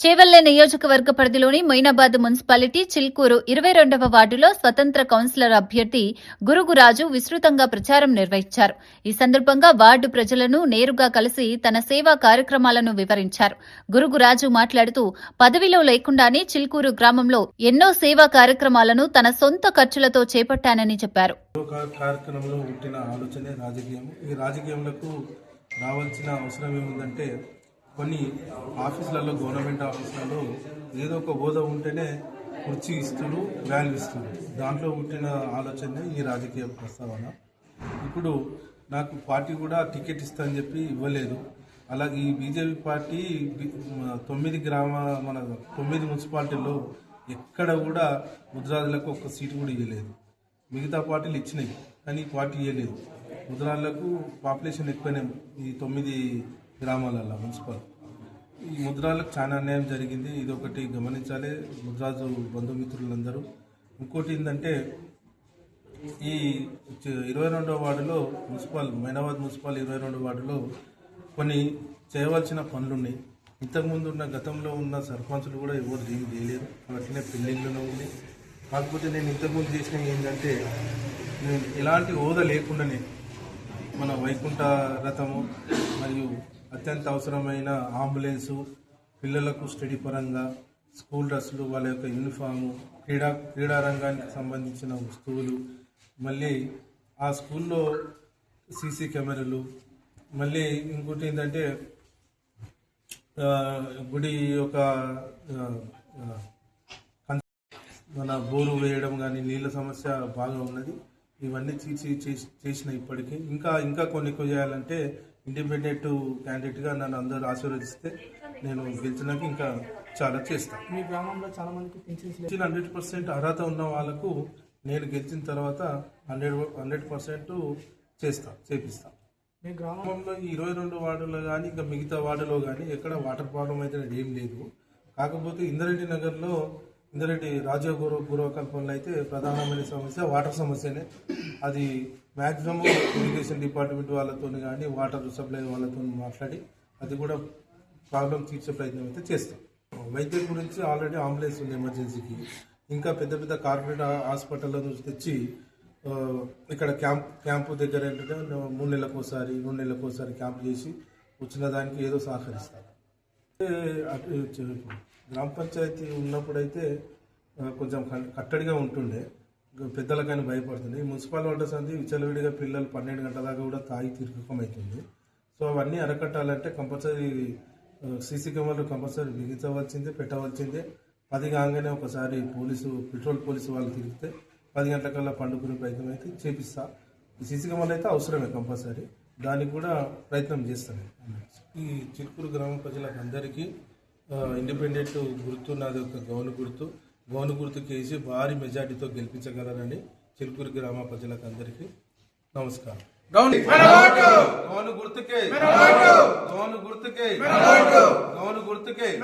చేవెళ్ళ నియోజకవర్గ పరిధిలోని మొయినాబాద్ మున్సిపాలిటీ చిల్కూరు ఇరవై రెండవ వార్డులో స్వతంత్ర కౌన్సిలర్ అభ్యర్థి గురుగురాజు విస్తృతంగా ప్రచారం నిర్వహించారు. ఈ సందర్భంగా వార్డు ప్రజలను నేరుగా కలిసి తన సేవా కార్యక్రమాలను వివరించారు. గురుగురాజు మాట్లాడుతూ పదవిలో లేకుండానే చిల్కూరు గ్రామంలో ఎన్నో సేవా కార్యక్రమాలను తన సొంత ఖర్చులతో చేపట్టానని చెప్పారు. రావాల్సిన అవసరం ఏముందంటే కొన్ని ఆఫీసులలో గవర్నమెంట్ ఆఫీసులలో ఏదో ఒక హోదా ఉంటేనే కుర్చీ ఇస్తుడు వాల్యూ ఇస్తుడు. దాంట్లో పుట్టిన ఆలోచనే ఈ రాజకీయ ప్రస్తావన. ఇప్పుడు నాకు పార్టీ కూడా టికెట్ ఇస్తా అని చెప్పి ఇవ్వలేదు. అలాగే ఈ బీజేపీ పార్టీ తొమ్మిది గ్రామ మన తొమ్మిది మున్సిపాలిటీల్లో ఎక్కడ కూడా ముద్రాజులకు ఒక్క సీటు కూడా ఇవ్వలేదు. మిగతా పార్టీలు ఇచ్చినాయి కానీ పార్టీ ఇవ్వలేదు. ముద్రాలకు పాపులేషన్ ఎక్కువనే ఈ తొమ్మిది గ్రామాలలో మున్సిపాలిటీ. ముద్రాలకు చాలా అన్యాయం జరిగింది. ఇది ఒకటి గమనించాలి. ముద్రాజు బంధుమిత్రులందరూ. ఇంకోటి ఏంటంటే ఈ ఇరవై రెండవ వార్డులో మున్సిపల్ మైనాబాద్ మున్సిపల్ ఇరవై రెండవ వార్డులో కొన్ని చేయవలసిన పనులు ఉన్నాయి ఇంతకుముందు ఉన్న గతంలో ఉన్న సర్పంచులు కూడా ఎవరు ఏం చేయలేదు. అట్లనే పెళ్ళిళ్ళలో ఉంది. కాకపోతే నేను ఇంతకుముందు చేసిన ఏంటంటే నేను ఎలాంటి హోదా లేకుండానే మన వైకుంఠ రథము మరియు అత్యంత అవసరమైన అంబులెన్సు పిల్లలకు స్టడీ పరంగా స్కూల్ డ్రెస్సులు వాళ్ళ యొక్క యూనిఫాము క్రీడా క్రీడా రంగానికి సంబంధించిన వస్తువులు మళ్ళీ ఆ స్కూల్లో సీసీ కెమెరాలు మళ్ళీ ఇంకోటి ఏంటంటే గుడి యొక్క మన బోరు వేయడం కానీ నీళ్ళ సమస్య బాగా ఉన్నది. ఇవన్నీ తీర్చి చేసి- చేసిన ఇప్పటికీ. ఇంకా ఇంకా కొన్ని ఎక్కువ చేయాలంటే ఇండిపెండెంట్ క్యాండిడేట్గా నన్ను అందరూ ఆశీర్వదిస్తే నేను గెలిచినాక ఇంకా చాలా చేస్తాను మీ గ్రామంలో చాలా మందికి హండ్రెడ్ పర్సెంట్ అర్హత ఉన్న వాళ్ళకు నేను గెలిచిన తర్వాత హండ్రెడ్ హండ్రెడ్ పర్సెంట్ చేస్తా చేపిస్తా. మీ గ్రామం గ్రామంలో ఈ ఇరవై రెండు వార్డులో కానీ ఇంకా మిగతా వార్డులో కానీ ఎక్కడ వాటర్ ప్రాబ్లం అయితే ఏం లేదు. కాకపోతే ఇందరెడ్డి నగర్లో ఇందరెడ్డి రాజీవ్ గౌరవ పూర్వకల్పనలో అయితే ప్రధానమైన సమస్య వాటర్ సమస్యనే. అది మ్యాక్సిమం ఇరిగేషన్ డిపార్ట్మెంట్ వాళ్ళతో కానీ వాటర్ సప్లై వాళ్ళతో మాట్లాడి అది కూడా ప్రాబ్లం తీర్చే ప్రయత్నం అయితే చేస్తాం. వైద్యం గురించి ఆల్రెడీ అంబులెన్స్ ఉంది ఎమర్జెన్సీకి. ఇంకా పెద్ద పెద్ద కార్పొరేట్ హాస్పిటల్లో నుంచి తెచ్చి ఇక్కడ క్యాంప్ క్యాంపు దగ్గర ఏంటంటే మూడు నెలలకు ఒకసారి రెండు నెలలకు ఒకసారి క్యాంప్ చేసి వచ్చిన దానికి ఏదో సహకరిస్తారు అటు గ్రామ పంచాయతీ ఉన్నప్పుడైతే కొంచెం కట్టడిగా ఉంటుండే. పెద్దలకైనా పెద్దలకని భయపడుతుంది ఈ మున్సిపల్ వాటర్స్ అంది విచలవిడిగా పిల్లలు పన్నెండు గంటల దాకా కూడా తాగి తీర్కం అవుతుంది సో అవన్నీ అరకట్టాలంటే కంపల్సరీ సీసీ కెమెరాలు కంపల్సరీ బిగించవలసిందే పెట్టవలసిందే. పది కాగానే ఒకసారి పోలీసు పెట్రోల్ పోలీసు వాళ్ళు తిరిగితే పది గంటలకల్లా పండుకునే ప్రయత్నం అయితే చేపిస్తా. సీసీ కెమెరాలు అయితే అవసరమే కంపల్సరీ. దానికి కూడా ప్రయత్నం చేస్తాను. ఈ చిలుకూరు గ్రామ ప్రజలకు అందరికీ ఇండిపెండెంట్ గుర్తు నాది ఒక గౌను గుర్తు. గౌను గుర్తుకి వేసి భారీ మెజార్టీతో గెలిపించగలరని చిలుకూరు గ్రామ ప్రజలకు అందరికీ నమస్కారం. గౌను గుర్తుకే. గౌను గుర్తుకే. గౌను గుర్తుకే.